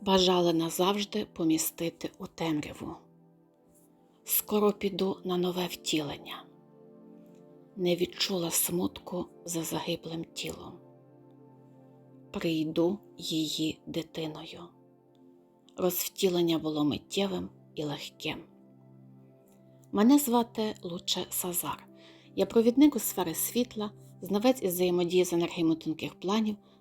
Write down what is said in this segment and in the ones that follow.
бажали назавжди помістити у темряву. Скоро піду на нове втілення, не відчула смутку за загиблим тілом. Прийду її дитиною. Розвтілення було миттєвим і легким. Мене звати Луче Сазар. Я провідник у сфери світла, знавець із взаємодії з енергіями тонких планів,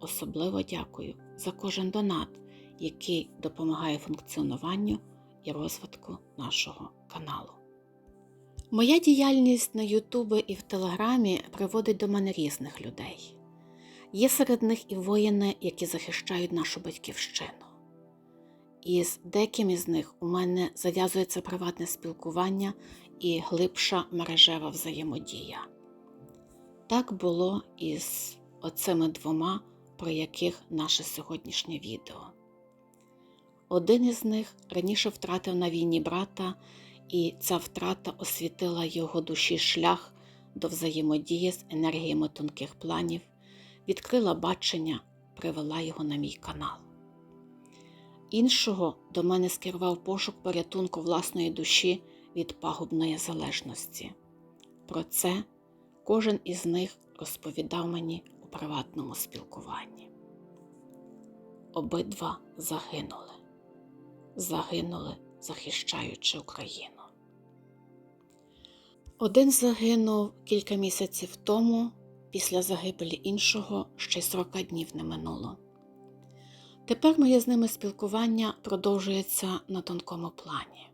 особливо дякую за кожен донат, який допомагає функціонуванню і розвитку нашого каналу. Моя діяльність на Ютубі і в Телеграмі приводить до мене різних людей. Є серед них і воїни, які захищають нашу батьківщину. І з деяким із них у мене зав'язується приватне спілкування і глибша мережева взаємодія. Так було і з оцими двома, про яких наше сьогоднішнє відео. Один із них раніше втратив на війні брата, і ця втрата освітила його душі шлях до взаємодії з енергіями тонких планів, відкрила бачення, привела його на мій канал. Іншого до мене скерував пошук порятунку власної душі від пагубної залежності. Про це кожен із них розповідав мені у приватному спілкуванні. Обидва загинули, загинули, захищаючи Україну. Один загинув кілька місяців тому, після загибелі іншого ще й 40 днів не минуло. Тепер моє з ними спілкування продовжується на тонкому плані.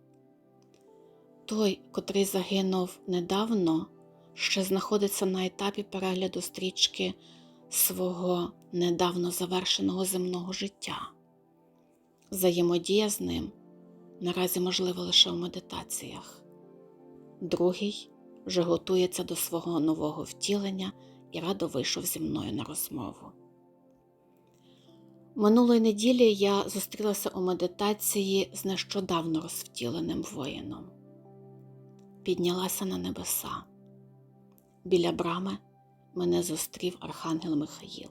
Той, котрий загинув недавно, ще знаходиться на етапі перегляду стрічки свого недавно завершеного земного життя. Взаємодія з ним наразі можлива лише в медитаціях. Другий вже готується до свого нового втілення і радо вийшов зі мною на розмову. Минулої неділі я зустрілася у медитації з нещодавно розвтіленим воїном. Піднялася на небеса. Біля брами мене зустрів Архангел Михаїл.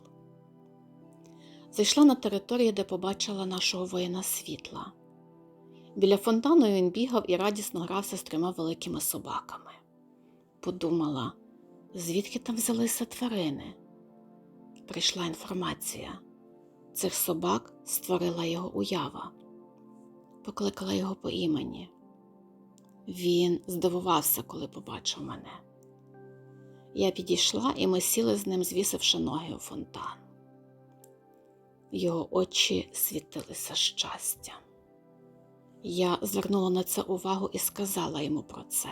Зайшла на територію, де побачила нашого воїна світла. Біля фонтану він бігав і радісно грався з трьома великими собаками. Подумала, звідки там взялися тварини. Прийшла інформація. Цих собак створила його уява, покликала його по імені. Він здивувався, коли побачив мене. Я підійшла, і ми сіли з ним, звісивши ноги у фонтан. Його очі світилися щастям. Я звернула на це увагу і сказала йому про це.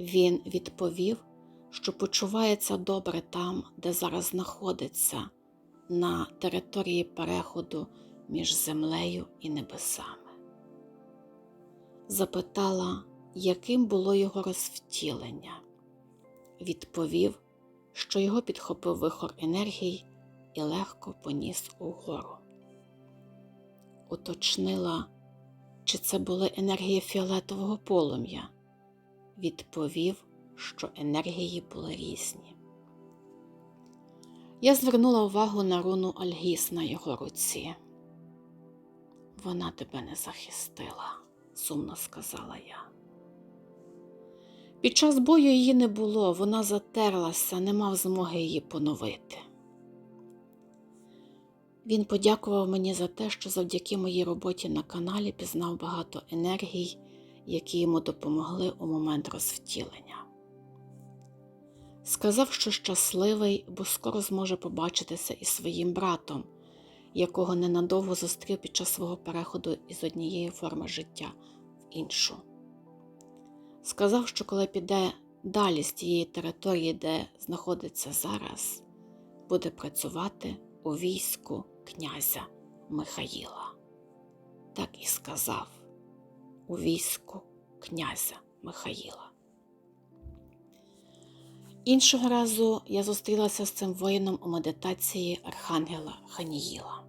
Він відповів, що почувається добре там, де зараз знаходиться, на території переходу між землею і небесами. Запитала, яким було його розвтілення. Відповів, що його підхопив вихор енергії і легко поніс угору. Уточнила, чи це були енергії фіолетового полум'я. Відповів, що енергії були різні. Я звернула увагу на руну Альгіс на його руці. Вона тебе не захистила, сумно сказала я. Під час бою її не було, вона затерлася, не мав змоги її поновити. Він подякував мені за те, що завдяки моїй роботі на каналі пізнав багато енергій, які йому допомогли у момент розвтілення. Сказав, що щасливий, бо скоро зможе побачитися із своїм братом, якого ненадовго зустрів під час свого переходу із однієї форми життя в іншу. Сказав, що коли піде далі з тієї території, де знаходиться зараз, буде працювати у війську князя Михаїла. так і сказав у війську князя Михаїла. Іншого разу я зустрілася з цим воїном у медитації Архангела Ханіїла.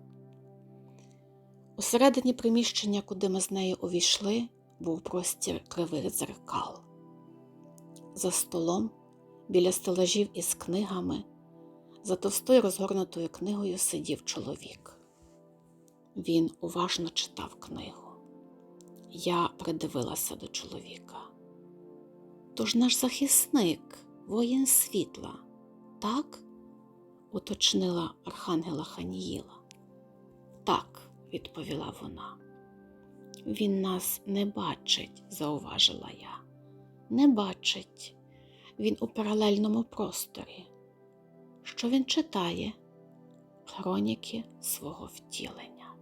Усередині приміщення, куди ми з нею увійшли, був простір кривих дзеркал. За столом, біля стелажів із книгами, за товстою розгорнутою книгою сидів чоловік. Він уважно читав книгу. Я придивилася до чоловіка. Тож наш захисник, воїн світла, так? уточнила Архангела Ханіїла. Так, відповіла вона. Він нас не бачить, зауважила я. Не бачить. Він у паралельному просторі. Що він читає? Хроніки свого втілення.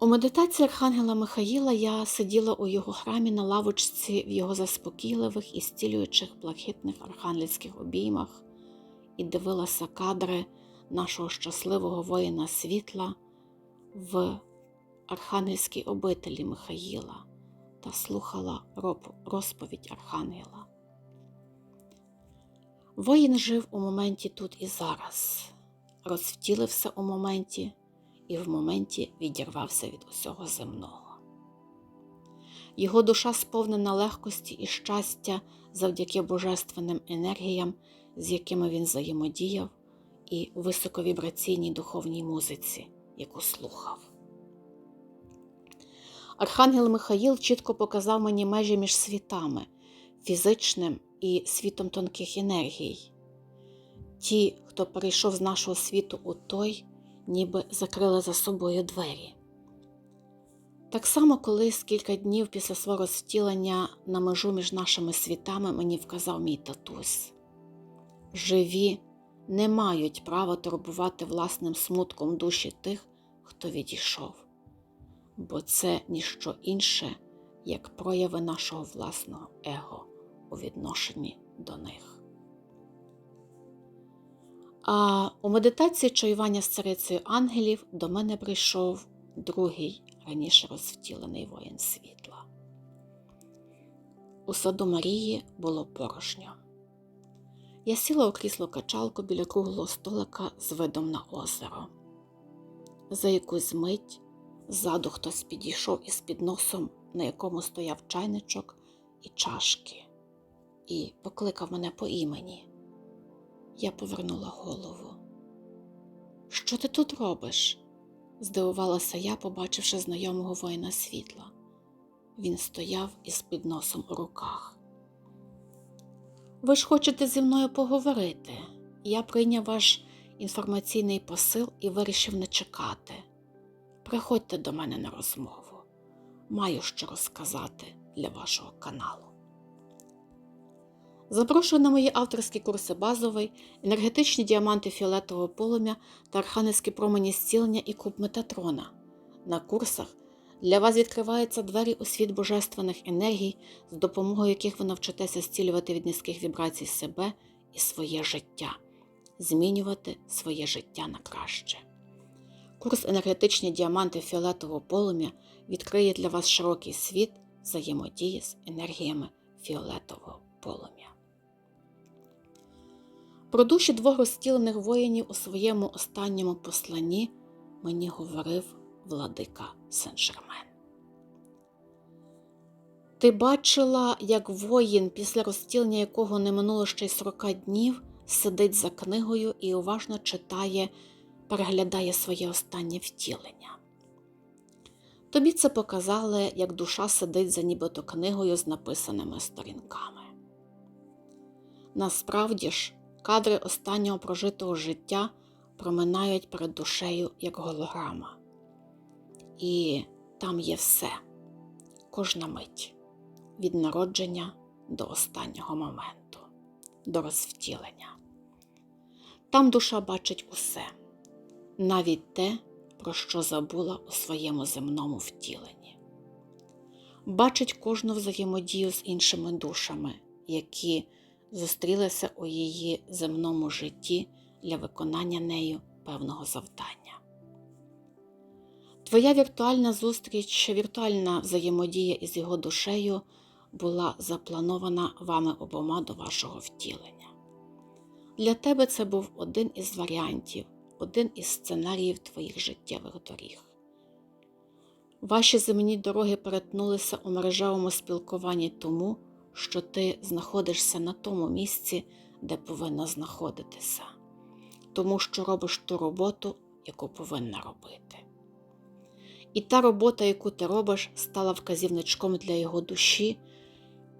У медитації Архангела Михаїла я сиділа у його храмі на лавочці в його заспокійливих і зцілюючих блакитних архангельських обіймах і дивилася кадри нашого щасливого воїна світла в архангельській обителі Михаїла та слухала розповідь Архангела. Воїн жив у моменті тут і зараз, розвтілився у моменті і в моменті відірвався від усього земного. Його душа сповнена легкості і щастя завдяки божественним енергіям, з якими він взаємодіяв, і високовібраційній духовній музиці, яку слухав. Архангел Михаїл чітко показав мені межі між світами, фізичним і світом тонких енергій. Ті, хто перейшов з нашого світу у той, ніби закрили за собою двері. Так само, колись кілька днів після свого розтілення на межу між нашими світами мені вказав мій татусь. Живі не мають права турбувати власним смутком душі тих, хто відійшов, бо це ніщо інше, як прояви нашого власного его у відношенні до них. А у медитації чаювання з царицею ангелів до мене прийшов другий раніше розвтілений воїн світла. У саду Марії було порожньо. Я сіла у крісло качалку біля круглого столика з видом на озеро. За якусь мить ззаду хтось підійшов із підносом, на якому стояв чайничок і чашки, і покликав мене по імені. Я повернула голову. Що ти тут робиш? здивувалася я, побачивши знайомого воїна світла. Він стояв із підносом у руках. Ви ж хочете зі мною поговорити. Я прийняв ваш інформаційний посил і вирішив не чекати. Приходьте до мене на розмову. Маю що розказати для вашого каналу. Запрошую на мої авторські курси базовий, енергетичні діаманти фіолетового полум'я та архангельські промені зцілення і куб Метатрона. На курсах для вас відкриваються двері у світ божественних енергій, з допомогою яких ви навчитеся зцілювати від низьких вібрацій себе і своє життя, змінювати своє життя на краще. Курс енергетичні діаманти фіолетового полум'я відкриє для вас широкий світ взаємодії з енергіями фіолетового полум'я. Про душі двох розтілених воїнів у своєму останньому посланні мені говорив владика Сен-Жермен. Ти бачила, як воїн, після розтілення якого не минуло ще й 40 днів, сидить за книгою і уважно читає, переглядає своє останнє втілення. Тобі це показали, як душа сидить за нібито книгою з написаними сторінками. Насправді ж, Кадри останнього прожитого життя проминають перед душею як голограма. І там є все, кожна мить від народження до останнього моменту, до розвтілення. Там душа бачить усе, навіть те, про що забула у своєму земному втіленні. Бачить кожну взаємодію з іншими душами, які зустрілися у її земному житті для виконання нею певного завдання. Твоя віртуальна зустріч, віртуальна взаємодія із його душею була запланована вами обома до вашого втілення. Для тебе це був один із варіантів, один із сценаріїв твоїх життєвих доріг. Ваші земні дороги перетнулися у мережевому спілкуванні тому, що ти знаходишся на тому місці, де повинна знаходитися, тому що робиш ту роботу, яку повинна робити. І та робота, яку ти робиш, стала вказівничком для його душі,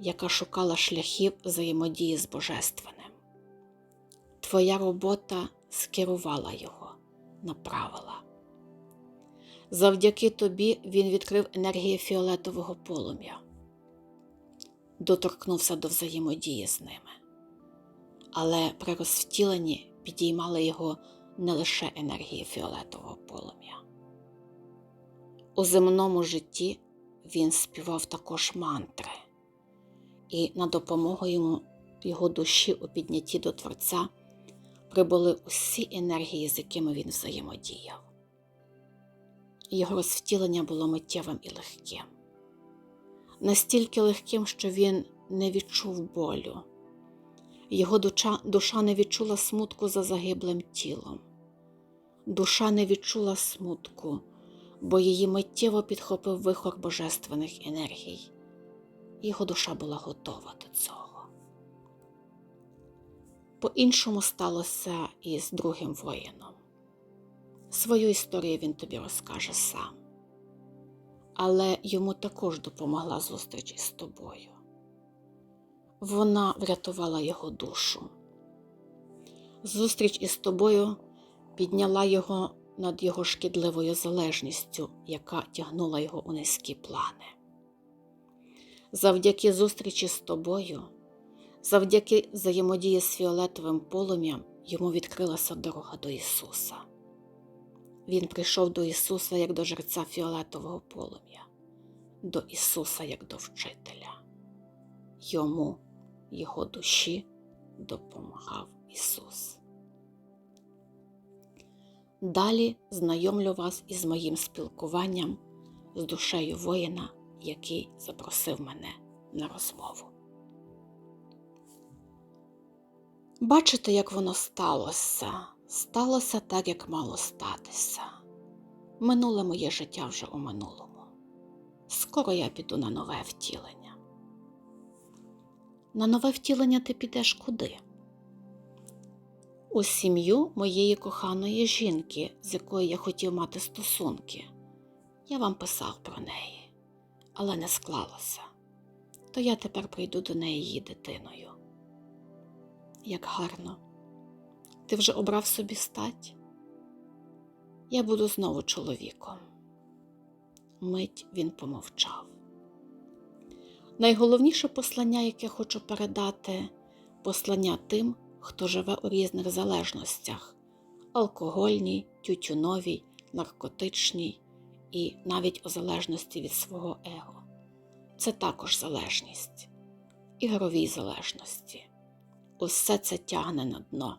яка шукала шляхів взаємодії з Божественним. Твоя робота скерувала його, направила. Завдяки тобі він відкрив енергію фіолетового полум'я, доторкнувся до взаємодії з ними. Але при розвтіленні підіймали його не лише енергії фіолетового полум'я. У земному житті він співав також мантри, і на допомогу йому його душі у піднятті до Творця прибули усі енергії, з якими він взаємодіяв. Його розвтілення було миттєвим і легким, настільки легким, що він не відчув болю. Його душа, не відчула смутку за загиблим тілом. Душа не відчула смутку, бо її миттєво підхопив вихор божественних енергій. Його душа була готова до цього. По-іншому сталося і з другим воїном. Свою історію він тобі розкаже сам, але йому також допомогла зустріч із тобою. Вона врятувала його душу. Зустріч із тобою підняла його над його шкідливою залежністю, яка тягнула його у низькі плани. Завдяки зустрічі з тобою, завдяки взаємодії з фіолетовим полум'ям йому відкрилася дорога до Ісуса. Він прийшов до Ісуса як до жерця фіолетового полум'я, до Ісуса як до вчителя. Йому, Його душі, допомагав Ісус. Далі знайомлю вас із моїм спілкуванням з душею воїна, який запросив мене на розмову. Бачите, як воно сталося? Сталося так, як мало статися. Минуле моє життя вже у минулому. Скоро я піду на нове втілення. На нове втілення ти підеш куди? У сім'ю моєї коханої жінки, з якою я хотів мати стосунки. Я вам писав про неї, але не склалося. То я тепер прийду до неї її дитиною. Як гарно. Ти вже обрав собі стать? Я буду знову чоловіком. Мить він помовчав. Найголовніше послання, яке хочу передати, послання тим, хто живе у різних залежностях алкогольній, тютюновій, наркотичній і навіть у залежності від свого его. Це також залежність, ігровій залежності. Усе це тягне на дно.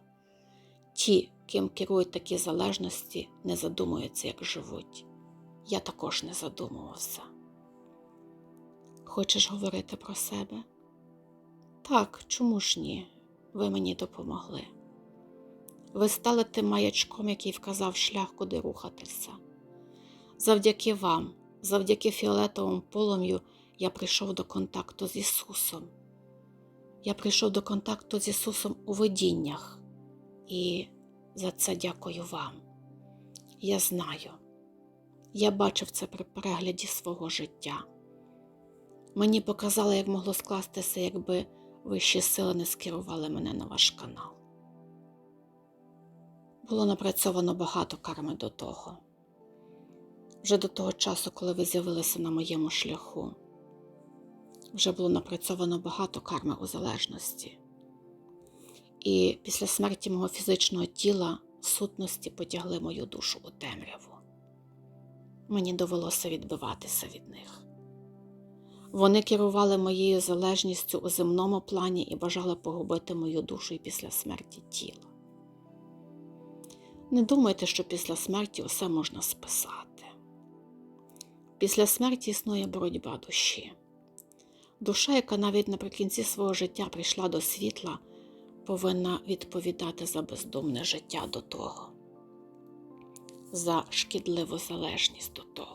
Ті, ким керують такі залежності, не задумуються, як живуть. Я також не задумувався. Хочеш говорити про себе? Так, чому ж ні? Ви мені допомогли. Ви стали тим маячком, який вказав шлях, куди рухатися. Завдяки вам, завдяки фіолетовому полум'ю, я прийшов до контакту з Ісусом. Я прийшов до контакту з Ісусом у видіннях. І за це дякую вам. Я знаю, я бачив це при перегляді свого життя. Мені показали, як могло скластися, якби вищі сили не скерували мене на ваш канал. Було напрацьовано багато карми до того, вже до того часу, коли ви з'явилися на моєму шляху. Вже було напрацьовано багато карми у залежності. І після смерті мого фізичного тіла сутності потягли мою душу у темряву. Мені довелося відбиватися від них. Вони керували моєю залежністю у земному плані і бажали погубити мою душу і після смерті тіла. Не думайте, що після смерті усе можна списати. Після смерті існує боротьба душі. Душа, яка навіть наприкінці свого життя прийшла до світла, повинна відповідати за бездумне життя до того, за шкідливу залежність до того.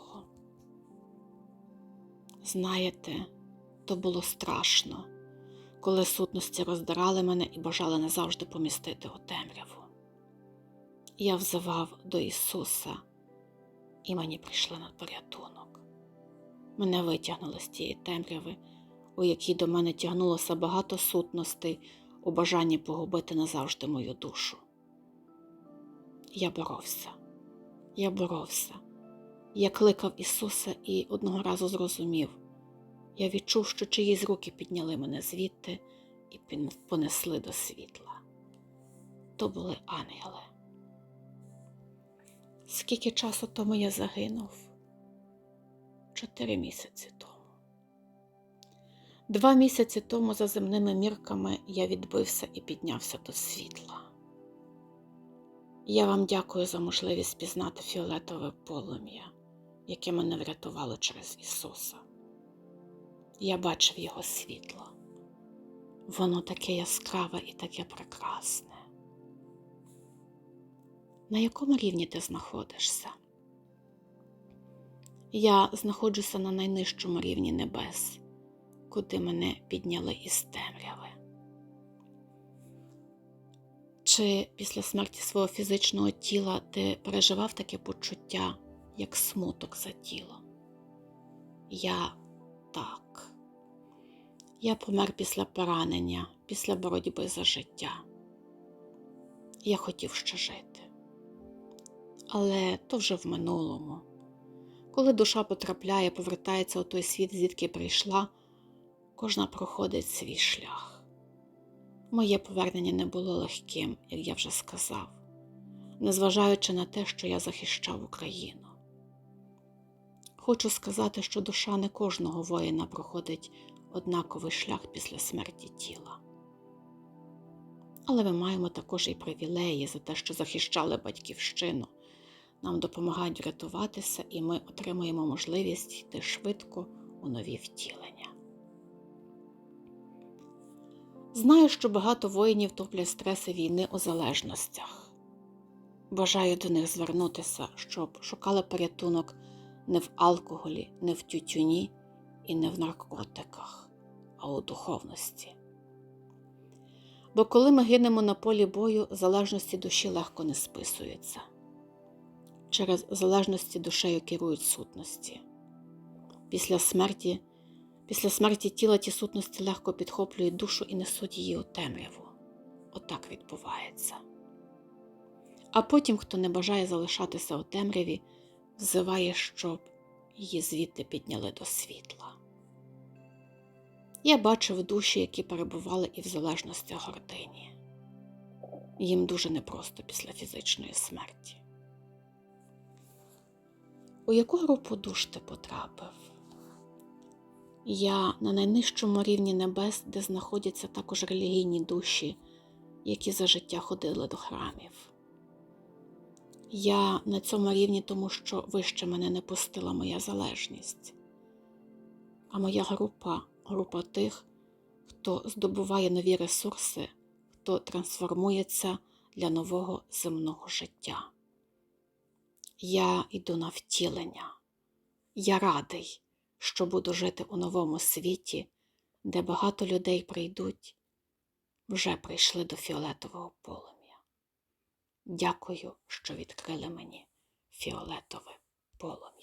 Знаєте, то було страшно, коли сутності роздирали мене і бажали назавжди помістити у темряву. Я взивав до Ісуса, і мені прийшли на порятунок. Мене витягнули з тієї темряви, у якій до мене тягнулося багато сутностей у бажанні погубити назавжди мою душу. Я боровся, я боровся. Я кликав Ісуса і одного разу зрозумів. Я відчув, що чиїсь руки підняли мене звідти і понесли до світла. То були ангели. Скільки часу тому я загинув? Чотири місяці тому. Два місяці тому за земними мірками я відбився і піднявся до світла. Я вам дякую за можливість пізнати фіолетове полум'я, яке мене врятувало через Ісуса. Я бачив Його світло. Воно таке яскраве і таке прекрасне. На якому рівні ти знаходишся? Я знаходжуся на найнижчому рівні небес, куди мене підняли із темряви. Чи після смерті свого фізичного тіла ти переживав таке почуття, як смуток за тілом? Я так. Я помер після поранення, після боротьби за життя. Я хотів ще жити. Але то вже в минулому. Коли душа потрапляє, повертається у той світ, звідки прийшла, кожна проходить свій шлях. Моє повернення не було легким, як я вже сказав, незважаючи на те, що я захищав Україну. Хочу сказати, що душа не кожного воїна проходить однаковий шлях після смерті тіла. Але ми маємо також і привілеї за те, що захищали батьківщину. Нам допомагають врятуватися, і ми отримуємо можливість йти швидко у нові втілення. Знаю, що багато воїнів топлять стреси війни у залежностях. Бажаю до них звернутися, щоб шукали порятунок не в алкоголі, не в тютюні і не в наркотиках, а у духовності. Бо коли ми гинемо на полі бою, залежності душі легко не списуються. Через залежності душею керують сутності. Після смерті, після смерті тіла ті сутності легко підхоплюють душу і несуть її у темряву. Отак відбувається. А потім, хто не бажає залишатися у темряві, взиває, щоб її звідти підняли до світла. Я бачив душі, які перебували і в залежності гордині. Їм дуже непросто після фізичної смерті. У яку групу душ ти потрапив? Я на найнижчому рівні небес, де знаходяться також релігійні душі, які за життя ходили до храмів. Я на цьому рівні, тому що вище мене не пустила моя залежність. А моя група група тих, хто здобуває нові ресурси, хто трансформується для нового земного життя. Я йду на втілення. Я радий, що буду жити у новому світі, де багато людей прийдуть, вже прийшли до фіолетового полум'я. Дякую, що відкрили мені фіолетове полум'я.